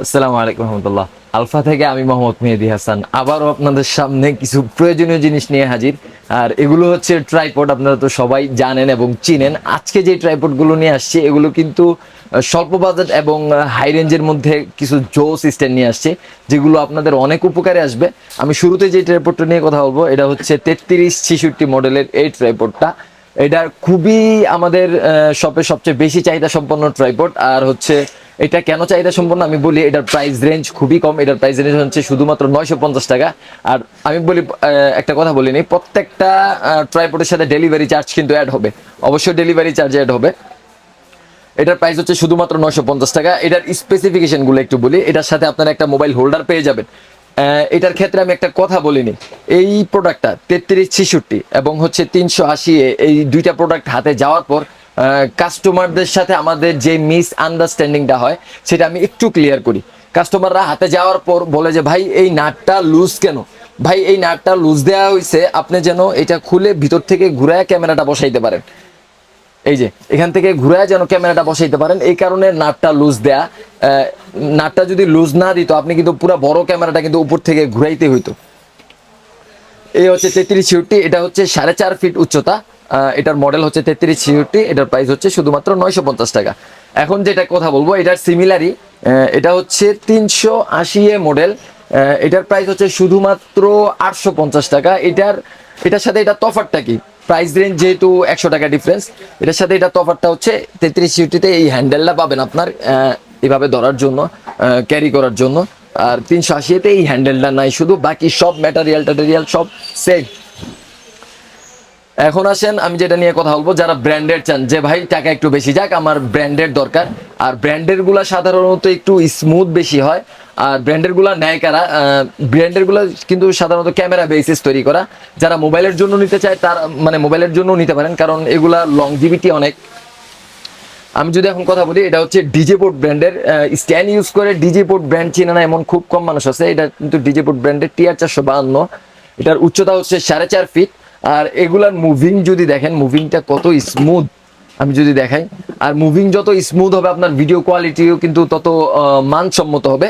আসসালামু আলাইকুম রহমতুল্লাহ। আলফা থেকে আমি মোহাম্মদ মেহেদি হাসান। আবারও আপনাদের সামনে কিছু প্রয়োজনীয় জিনিস নিয়ে হাজির। আর এগুলো হচ্ছে ট্রাইপড আপনারা তো সবাই জানেন এবং চিনেন। আজকে যে ট্রাইপডগুলো নিয়ে আসছে, এগুলো কিন্তু স্বল্প বাজেট এবং হাই রেঞ্জের মধ্যে কিছু জো সিস্টেম নিয়ে আসছে, যেগুলো আপনাদের অনেক উপকারে আসবে। আমি শুরুতে যে ট্রাইপডটা নিয়ে কথা বলব, এটা হচ্ছে তেত্রিশ ছিষট্টি মডেলের এই ট্রাইপডটা এটা খুবই আমাদের শপে সবচেয়ে বেশি চাহিদা সম্পন্ন ট্রাইপড আর হচ্ছে এটা কেন চাহিদা সম্পন্ন? আমি বলি এটার প্রাইস রেঞ্জ খুবই কম। এটার প্রাইস রেঞ্জ হচ্ছে শুধুমাত্র নয়শো পঞ্চাশ টাকা। আর আমি বলি একটা কথা বলিনি প্রত্যেকটা ট্রাইপডের সাথে ডেলিভারি চার্জ কিন্তু অ্যাড হবে। অবশ্যই ডেলিভারি চার্জ অ্যাড হবে। এটার প্রাইস হচ্ছে শুধুমাত্র নয়শো পঞ্চাশ টাকা। এটার স্পেসিফিকেশনগুলো একটু বলি। এটার সাথে আপনারা একটা মোবাইল হোল্ডার পেয়ে যাবেন। এটার ক্ষেত্রে আমি একটা কথা বলিনি এই প্রোডাক্টটা তেত্রিশ ছিষট্টি এবং হচ্ছে তিনশো আশি এই দুইটা প্রোডাক্ট হাতে যাওয়ার পর কাস্টমারদের সাথে আমাদের যে মিস আন্ডারস্ট্যান্ডিংটা হয়, সেটা আমি একটু ক্লিয়ার করি। কাস্টমাররা হাতে যাওয়ার পর বলে যে, ভাই, এই নাটটা লুজ কেন? ভাই, এই নাটটা লুজ দেওয়া হয়েছে আপনি যেন এটা খুলে ভিতর থেকে ঘুরায় ক্যামেরাটা বসাইতে পারেন। এই যে, এখান থেকে ঘুরায় যেন ক্যামেরাটা বসাইতে পারেন, এই কারণে নাটটা লুজ দেয়া। নাটটা যদি লুজ না দিত, আপনি কিন্তু পুরো বড় ক্যামেরাটা কিন্তু উপর থেকে ঘুরাইতে হইতো। এই হচ্ছে তেত্রিশ ছিউটি এটা হচ্ছে সাড়ে চার ফিট উচ্চতা। এটার মডেল হচ্ছে তেত্রিশ ছিউটি এটার প্রাইস হচ্ছে শুধুমাত্র নয়শো পঞ্চাশ টাকা। এখন যেটা কথা বলব, এটার সিমিলারই এটা হচ্ছে তিনশো আশি এ মডেল এটার প্রাইস হচ্ছে শুধুমাত্র আটশো পঞ্চাশ টাকা। এটার এটার সাথে এটা তফারটা কি? প্রাইস রেঞ্জ যেহেতু একশো টাকা ডিফারেন্স এটার সাথে এটা তফারটা হচ্ছে তেত্রিশ সিউটিতে এই হ্যান্ডেলটা পাবেন আপনার এভাবে ধরার জন্য ক্যারি করার জন্য। আর তিনশো আশিতে এই হ্যান্ডেলটা নাই, শুধু বাকি সব ম্যাটারিয়াল ট্যাটারিয়াল সব সেম এখন আসেন, আমি যেটা নিয়ে কথা বলব, যারা ব্র্যান্ডেড চান, যে ভাই, টাকা একটু বেশি যাক, আমার ব্র্যান্ডেড দরকার। আর ব্র্যান্ডেরগুলা সাধারণত একটু স্মুথ বেশি হয়। আর ব্র্যান্ডেরগুলা নেয় কারা? ব্র্যান্ডেরগুলা কিন্তু সাধারণত ক্যামেরা বেসিস তৈরি করা। যারা মোবাইলের জন্য নিতে চায়, তার মানে মোবাইলের জন্য নিতে পারেন, কারণ এগুলা লংজিভিটি অনেক। আমি যদি এখন কথা বলি, এটা হচ্ছে ডিজে পোর্ট ব্র্যান্ডের স্ট্যান্ড ইউজ করে ডিজে পোর্ট ব্র্যান্ড চিনে না, এমন খুব কম মানুষ আছে। এটা কিন্তু ডিজে পোর্ট ব্র্যান্ডের টিআর চারশো বাহান্ন। এটার উচ্চতা হচ্ছে সাড়ে চার ফিট আর এগুলার মুভিং যদি দেখেন মুভিংটা কত স্মুথ আমি যদি দেখাই, আর মুভিং যত স্মুথ হবে, আপনার ভিডিও কোয়ালিটিও কিন্তু তত মানসম্মত হবে।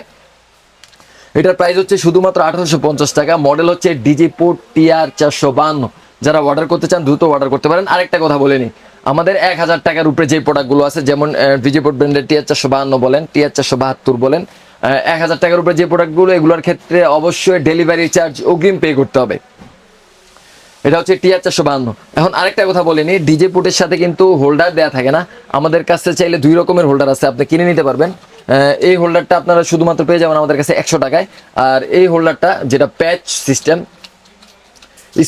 এটার প্রাইস হচ্ছে শুধুমাত্র আঠারোশো পঞ্চাশ টাকা মডেল হচ্ছে ডিজি পোর্ট টিআর চারশো বান্ন। যারা অর্ডার করতে চান, দ্রুত অর্ডার করতে পারেন। আরেকটা কথা বলে নিই, আমাদের এক হাজার টাকার উপরে যে প্রোডাক্টগুলো আছে, যেমন ডিজি পোর্ট ব্র্যান্ডের টিআর চারশো বাহান্ন বলেন টিআর চারশো বাহাত্তর বলেন এক হাজার টাকার উপরে যে প্রোডাক্টগুলো এগুলোর ক্ষেত্রে অবশ্যই ডেলিভারি চার্জ অগ্রিম পে করতে হবে। এটা হচ্ছে টিআর চারশো বাহান্ন। এখন আরেকটা কথা বলিনি ডিজে পুটের সাথে কিন্তু হোল্ডার দেওয়া থাকে না। আমাদের কাছে চাইলে দুই রকমের হোল্ডার আছে, আপনি কিনে নিতে পারবেন। এই হোল্ডারটা আপনারা শুধুমাত্র পেয়ে যাবেন আমাদের কাছে একশো টাকায়। আর এই হোল্ডারটা যেটা প্যাচ সিস্টেম,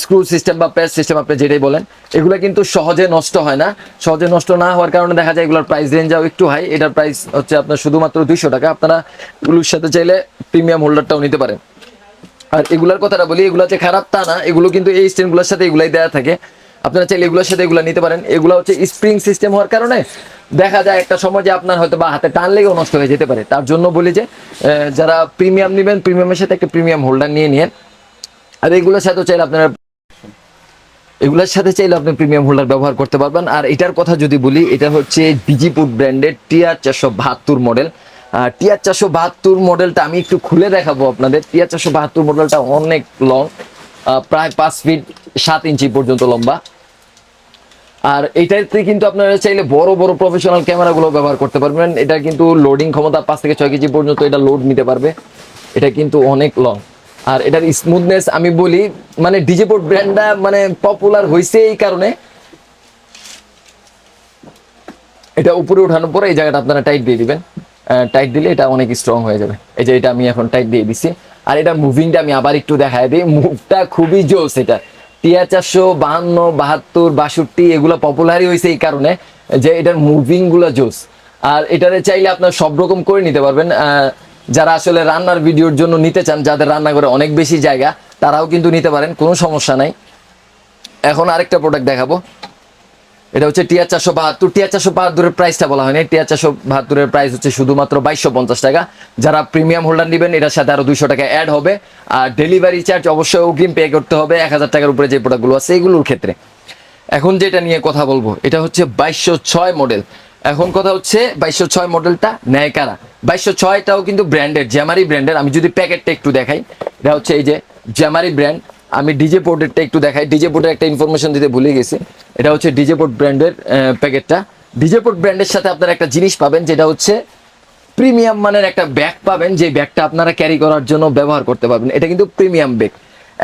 স্ক্রু সিস্টেম বা প্যাচ সিস্টেম আপনি যেটাই বলেন, এগুলো কিন্তু সহজে নষ্ট হয় না। সহজে নষ্ট না হওয়ার কারণে দেখা যায় এগুলোর প্রাইস রেঞ্জও একটু হাই এটার প্রাইস হচ্ছে আপনার শুধুমাত্র দুইশো টাকা। আপনারা এগুলোর সাথে চাইলে প্রিমিয়াম হোল্ডারটাও নিতে পারেন। আর এগুলার কথাটা বলি, এগুলো যে খারাপ তা না, এগুলো কিন্তু এই স্ট্যান্ডগুলোর সাথে এগুলাই দেওয়া থাকে। আপনারা চাইলে এগুলোর সাথে এগুলো নিতে পারেন। এগুলো হচ্ছে স্প্রিং সিস্টেম হওয়ার কারণে দেখা যায় একটা সময় যে আপনার হয়তো বা হাতে টান লেগেও নষ্ট হয়ে যেতে পারে। তার জন্য বলি যে যারা প্রিমিয়াম নেবেন প্রিমিয়ামের সাথে একটা প্রিমিয়াম হোল্ডার নিয়ে নিন আর এগুলোর সাথে চাইলে আপনারা এগুলোর সাথে চাইলে আপনি প্রিমিয়াম হোল্ডার ব্যবহার করতে পারবেন। আর এটার কথা যদি বলি, এটা হচ্ছে ডিজিপুট ব্র্যান্ডের টিআর চারশো বাহাত্তর মডেল টিআর চারশো বাহাত্তর মডেলটা আমি একটু খুলে দেখাবো আপনাদের। টিআর চারশো বাহাত্তর মডেলটা অনেক লং প্রায় পাঁচ ফিট সাত ইঞ্চি পর্যন্ত লম্বা। আর এটাতে কিন্তু আপনারা চাইলে বড় বড় প্রফেশনাল ক্যামেরাগুলো ব্যবহার করতে পারবেন। এটা কিন্তু লোডিং ক্ষমতা পাঁচ থেকে ছয় কেজি পর্যন্ত এটা লোড নিতে পারবে। এটা কিন্তু অনেক লং আর এটার স্মুথনেস আমি বলি মানে ডিজেপোর্ট ব্র্যান্ডটা মানে পপুলার হয়েছে এই কারণে। এটা উপরে ওঠানোর পরে এই জায়গাটা আপনারা টাইট দিয়ে দিবেন। টাইট দিলে এটা অনেক স্ট্রং হয়ে যাবে। এই যে এটা আমি এখন টাইট দিয়ে দিছি। আর এটা মুভিংটা আমি আবার একটু দেখায় দিই। মুভটা খুবই জোস এটা। টিয়া চারশো বাহান্ন, বাহাত্তর, বাষট্টি, এগুলো পপুলারই হয়েছে এই কারণে যে এটার মুভিংগুলো জোস। আর এটারে চাইলে আপনার সব রকম করে নিতে পারবেন। যারা আসলে রান্নার ভিডিওর জন্য নিতে চান, যাদের রান্না করে অনেক বেশি জায়গা, তারাও কিন্তু নিতে পারেন, কোনো সমস্যা নাই। এখন আরেকটা প্রোডাক্ট দেখাবো। এটা হচ্ছে টিয়ার চারশো বাহাত্তর। টিয়ার চারশো বাহাত্তরের প্রাইসটা বলা হয়নি। টিয়া চারশো বাহাত্তরের প্রাইস হচ্ছে শুধুমাত্র বাইশশো পঞ্চাশ টাকা। যারা প্রিমিয়াম হোল্ডার নেবেন, এটার সাথে আরও দুইশো টাকা অ্যাড হবে। আর ডেলিভারি চার্জ অবশ্যই অগ্রিম পে করতে হবে। এক হাজার টাকার উপরে যে প্রোডাক্টগুলো আছে, এগুলোর ক্ষেত্রে। এখন যেটা নিয়ে কথা বলব, এটা হচ্ছে বাইশশো ছয় মডেল এখন কথা হচ্ছে বাইশশো ছয় মডেলটা নেয় কারা? বাইশশো ছয়টাও কিন্তু ব্র্যান্ডের জ্যামারি ব্র্যান্ডের আমি যদি প্যাকেটটা একটু দেখাই, এটা হচ্ছে এই যে জ্যামারি ব্র্যান্ড আমি ডিজে পোর্টেরটা একটু দেখাই। ডিজে পোর্টের একটা ইনফরমেশন দিতে ভুলে গেছি। এটা হচ্ছে ডিজে পোর্ট ব্র্যান্ডের প্যাকেটটা ডিজে পোর্ট ব্র্যান্ডের সাথে আপনারা একটা জিনিস পাবেন, যেটা হচ্ছে প্রিমিয়াম মানের একটা ব্যাগ পাবেন, যে ব্যাগটা আপনারা ক্যারি করার জন্য ব্যবহার করতে পারবেন। এটা কিন্তু প্রিমিয়াম ব্যাগ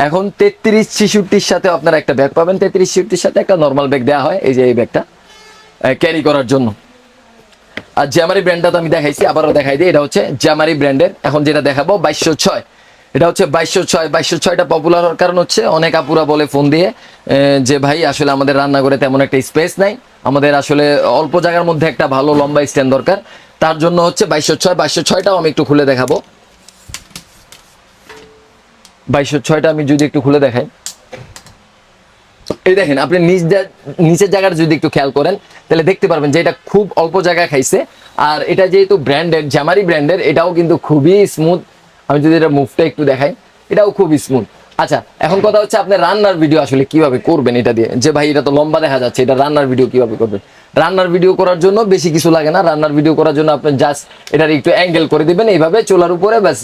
এখন তেত্রিশ ছিষট্টির সাথে আপনারা একটা ব্যাগ পাবেন। তেত্রিশ ছিষট্টির সাথে একটা নর্মাল ব্যাগ দেওয়া হয়, এই যে এই ব্যাগটা ক্যারি করার জন্য। আর জ্যামারি ব্র্যান্ডটা তো আমি দেখাইছি, আবারও দেখাই দিই। এটা হচ্ছে জ্যামারি ব্র্যান্ডের এখন যেটা দেখাবো, বাইশশো ছয়। এটা হচ্ছে বাইশশো ছয়, বাইশশো ছয়টা পপুলার হওয়ার কারণ হচ্ছে অনেক আপুরা বলে ফোন দিয়ে যে ভাই আসলে আমাদের রান্নাঘরে তেমন একটা স্পেস নাই। আমাদের আসলে অল্প জায়গার মধ্যে একটা ভালো লম্বা স্ট্যান্ড দরকার। তার জন্য হচ্ছে বাইশশো ছয়, বাইশশো ছয়টাও আমি একটু খুলে দেখাবো। বাইশশো ছয়টা আমি যদি একটু খুলে দেখাই। এই দেখেন, আপনি নিচ নিচের জায়গাটা যদি একটু খেয়াল করেন, তাহলে দেখতে পারবেন যে এটা খুব অল্প জায়গা খাইছে। আর এটা যেহেতু ব্র্যান্ডের জামারি ব্র্যান্ডের এটাও কিন্তু খুবই স্মুথ আমি যদি এটা মুভটা একটু দেখাই, এটাও খুব স্মুথ আচ্ছা এখন কথা হচ্ছে আপনি রান্নার ভিডিও আসলে কীভাবে করবেন এটা দিয়ে? যে ভাই, এটা তো লম্বা দেখা যাচ্ছে, এটা রান্নার ভিডিও কীভাবে করবেন? রান্নার ভিডিও করার জন্য বেশি কিছু লাগে না, রান্নার ভিডিও করার জন্য আপনি জাস্ট এটার একটু অ্যাঙ্গেল করে দিবেন, এইভাবে চোলার উপরে ব্যাস।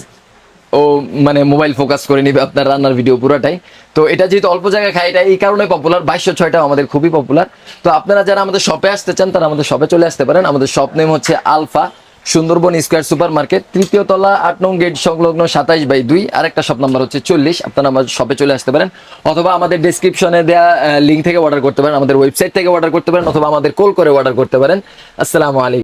ও মানে মোবাইল ফোকাস করে নিবে আপনার রান্নার ভিডিও পুরোটাই। তো এটা যেহেতু অল্প জায়গায় খায়, এটা এই কারণে পপুলার বাইশশো ছয়টা আমাদের খুবই পপুলার তো আপনারা যারা আমাদের শপে আসতে চান, তারা আমাদের শপে চলে আসতে পারেন। আমাদের শপ নেম হচ্ছে Alpha Sundarban square super market তৃতীয় তলা, আট নং গেট, সংলগ্ন সাতাইশ বাই দুই। আর একটা শপ নাম্বার হচ্ছে চল্লিশ। আপনারা আমার শপে চলে আসতে পারেন। অথবা আমাদের ডিসক্রিপশনে দেওয়া লিঙ্ক থেকে অর্ডার করতে পারেন, আমাদের ওয়েবসাইট থেকে অর্ডার করতে পারেন, অথবা আমাদের কল করে অর্ডার করতে পারেন। আসসালামু আলাইকুম।